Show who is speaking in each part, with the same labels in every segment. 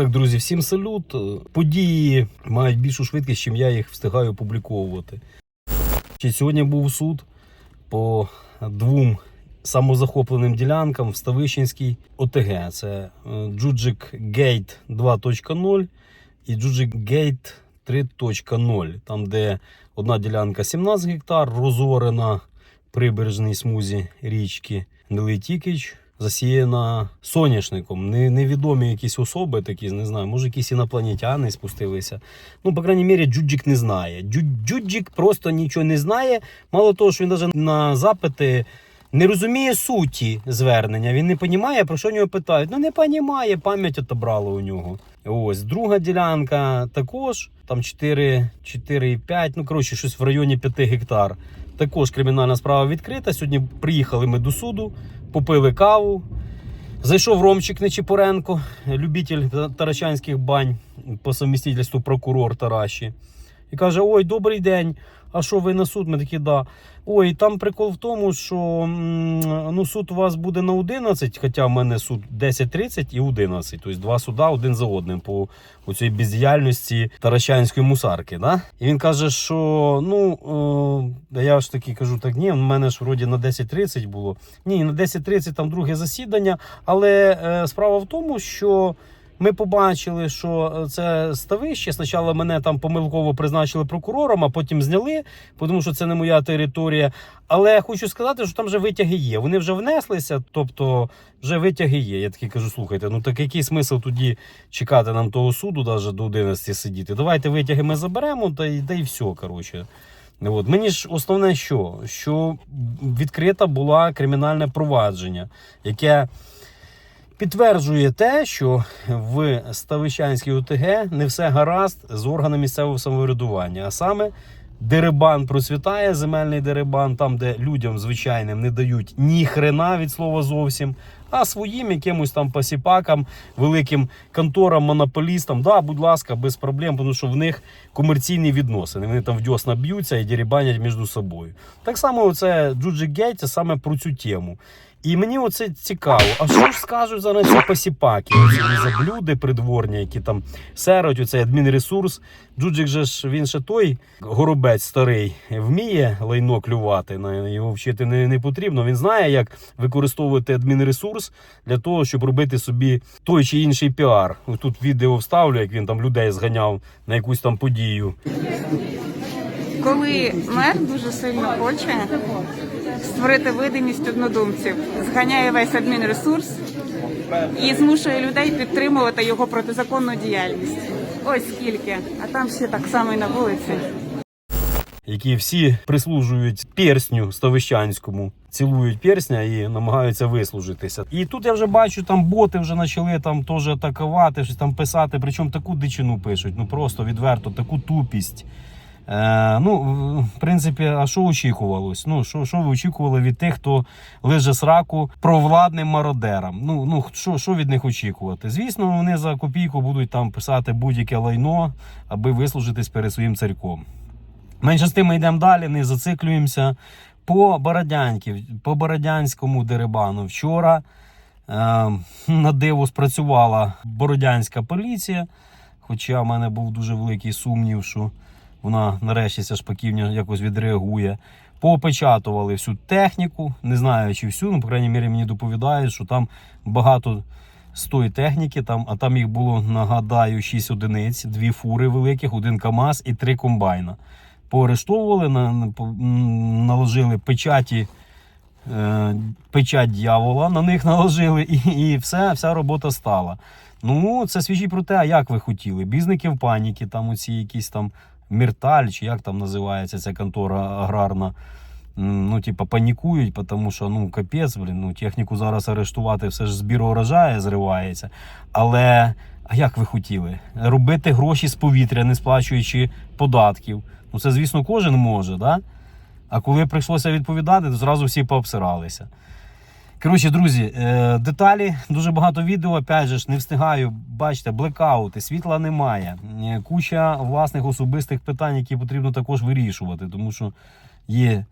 Speaker 1: Так, друзі, всім салют. Події мають більшу швидкість, чим я їх встигаю опубліковувати. Сьогодні був суд по двом самозахопленим ділянкам в Ставищенській ОТГ. Це е, Джуджик Гейт 2.0 і Джуджик Гейт 3.0. Там, де одна ділянка 17 гектар, розорена прибережній смузі річки Нелетікич, засіяна соняшником. Не, невідомі якісь особи такі, не знаю, може якісь інопланетяни спустилися. Ну, по крайній мірі, Джуджик не знає. Джу- Джуджик просто нічого не знає. Мало того, що він навіть на запити. Не розуміє суті звернення, він не розуміє, про що нього питають. Ну не розуміє, пам'ять отобрала у нього. Ось друга ділянка також, там 4, 4,5, ну коротше, щось в районі 5 гектар. Також кримінальна справа відкрита. Сьогодні приїхали ми до суду, попили каву. Зайшов Ромчик Нечіпоренко, любитель тарачанських бань по совмістительству прокурор Тараші. І каже: Ой, добрий день. А що ви на суд? Ми такі, да. Ой, там прикол в тому, що ну, суд у вас буде на 11, хоча в мене суд 10.30 і 11. Тобто два суда один за одним по цій бездіяльності Таращанської мусарки. Да? І він каже, що ну, е, я ж таки кажу, так ні, в мене ж вроді на 10.30 було. Ні, на 10.30 там друге засідання. Але е, справа в тому, що. Ми побачили, що це ставище. Спочатку мене там помилково призначили прокурором, а потім зняли, тому що це не моя територія. Але хочу сказати, що там вже витяги є. Вони вже внеслися, тобто вже витяги є. Я такий кажу: слухайте, ну так який смисл тоді чекати нам того суду, навіть до 11 сидіти? Давайте витяги ми заберемо, та й, та й все. коротше. От. Мені ж основне, що? Що відкрита була кримінальне провадження, яке підтверджує те, що в Ставищанській ОТГ не все гаразд з органами місцевого самоврядування. А саме дерибан процвітає, земельний дерибан, там, де людям звичайним не дають ні хрена від слова зовсім. А своїм якимось там посіпакам, великим конторам, монополістам, да, будь ласка, без проблем, тому що в них комерційні відносини. Вони там в дьосна б'ються і дерибанять між собою. Так само це Джуджик Гейт, саме про цю тему. І мені оце цікаво. А що ж скажуть зараз ці посіпаки? Ці заблюди придворні, які там серуть, оцей адмінресурс. Джуджик же ж він ще той горобець старий вміє лайно клювати. Його вчити не, не потрібно. Він знає, як використовувати адмінресурс для того, щоб робити собі той чи інший піар. Тут відео вставлю, як він там людей зганяв на якусь там подію.
Speaker 2: Коли мер дуже сильно хоче створити видимість однодумців, зганяє весь адмінресурс і змушує людей підтримувати його протизаконну діяльність. Ось скільки, а там ще так само і на вулиці.
Speaker 1: Які всі прислужують персню ставищанському, цілують персня і намагаються вислужитися. І тут я вже бачу, там боти вже почали там теж атакувати, щось там писати. Причому таку дичину пишуть. Ну просто відверто, таку тупість. Е, ну, в принципі, а що очікувалось? Ну, що, що ви очікували від тих, хто лиже сраку провладним мародерам? Ну, ну що, що від них очікувати? Звісно, вони за копійку будуть там писати будь-яке лайно, аби вислужитись перед своїм царьком. Менше з тим ми йдемо далі, не зациклюємося. По Бородянки, по Бородянському дерибану. Вчора е, на диво спрацювала бородянська поліція. Хоча в мене був дуже великий сумнів, що вона нарешті ця шпаківня якось відреагує. Поопечатували всю техніку, не знаю чи всю, ну, по крайній мірі, мені доповідають, що там багато з тої техніки, там, а там їх було, нагадаю, 6 одиниць, дві фури великих, один КАМАЗ і три комбайна. Поарештовували, на, на- наложили печаті, е, печать дьявола, на них наложили, і, і все, вся робота стала. Ну, це свідчить про те, а як ви хотіли. Бізники в паніки, там оці якісь там Мірталь, чи як там називається ця контора аграрна. Ну, типа, панікують, тому що ну капець, блін, ну техніку зараз арештувати, все ж збір урожаю зривається. Але а як ви хотіли? Робити гроші з повітря, не сплачуючи податків. Ну це, звісно, кожен може, да? А коли прийшлося відповідати, то зразу всі пообсиралися. Коротше, друзі, е, деталі, дуже багато відео, опять же не встигаю. Бачите, блекаути, світла немає. Е, Куча власних особистих питань, які потрібно також вирішувати, тому що є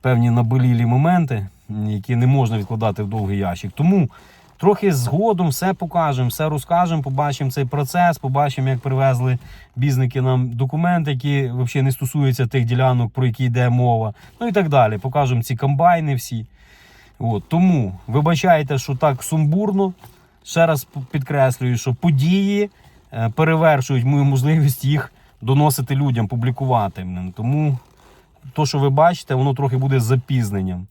Speaker 1: певні наболілі моменти, які не можна відкладати в довгий ящик. Тому Трохи згодом все покажемо, все розкажемо, побачимо цей процес, побачимо, як привезли бізники нам документи, які взагалі не стосуються тих ділянок, про які йде мова. Ну і так далі. Покажемо ці комбайни всі. От, тому вибачайте, що так сумбурно. Ще раз підкреслюю, що події е, перевершують мою можливість їх доносити людям, публікувати. Тому то, що ви бачите, воно трохи буде з запізненням.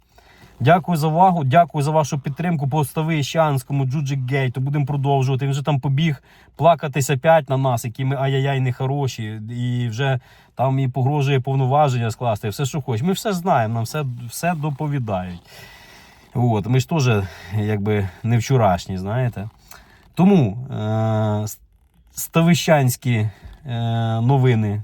Speaker 1: Дякую за увагу, дякую за вашу підтримку по Ставищанському, Джуджик Гейту. Будемо продовжувати. Він вже там побіг плакатися опять на нас, які ми ай-яй-яй нехороші, і вже там і погрожує повноваження скласти, все, що хоче. Ми все знаємо, нам все, все доповідають. От, ми ж теж якби не вчорашні, знаєте. Тому е- ставищанські е- новини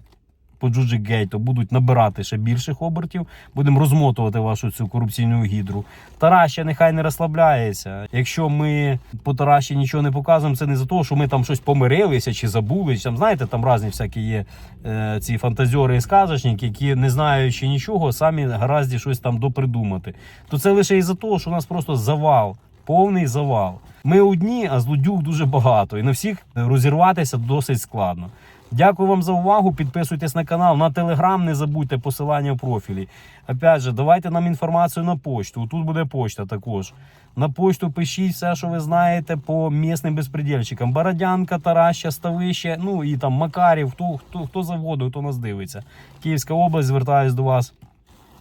Speaker 1: по Джуджик Гейту будуть набирати ще більших обертів. Будемо розмотувати вашу цю корупційну гідру. Тараща нехай не розслабляється. Якщо ми по Тараші нічого не показуємо, це не за того, що ми там щось помирилися чи забули. Чи там знаєте, там різні всякі є е, ці фантазіори і сказочники, які не знаючи нічого, самі гаразді щось там допридумати. То це лише із-за того, що у нас просто завал, повний завал. Ми одні, а злодюг дуже багато, і на всіх розірватися досить складно. Дякую вам за увагу. Підписуйтесь на канал, на телеграм не забудьте посилання в профілі. Опять же, давайте нам інформацію на почту. Тут буде почта також. На почту пишіть все, що ви знаєте по місним безпредельщикам. Бородянка, Тараща, Ставище, ну і там Макарів, хто, хто, хто завгодно, хто нас дивиться. Київська область, звертаюсь до вас.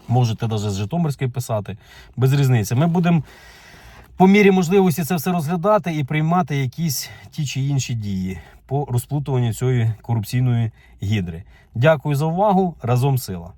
Speaker 1: Можете навіть з Житомирської писати. Без різниці. Ми будемо по мірі можливості це все розглядати і приймати якісь ті чи інші дії по розплутуванню цієї корупційної гідри. Дякую за увагу. Разом сила.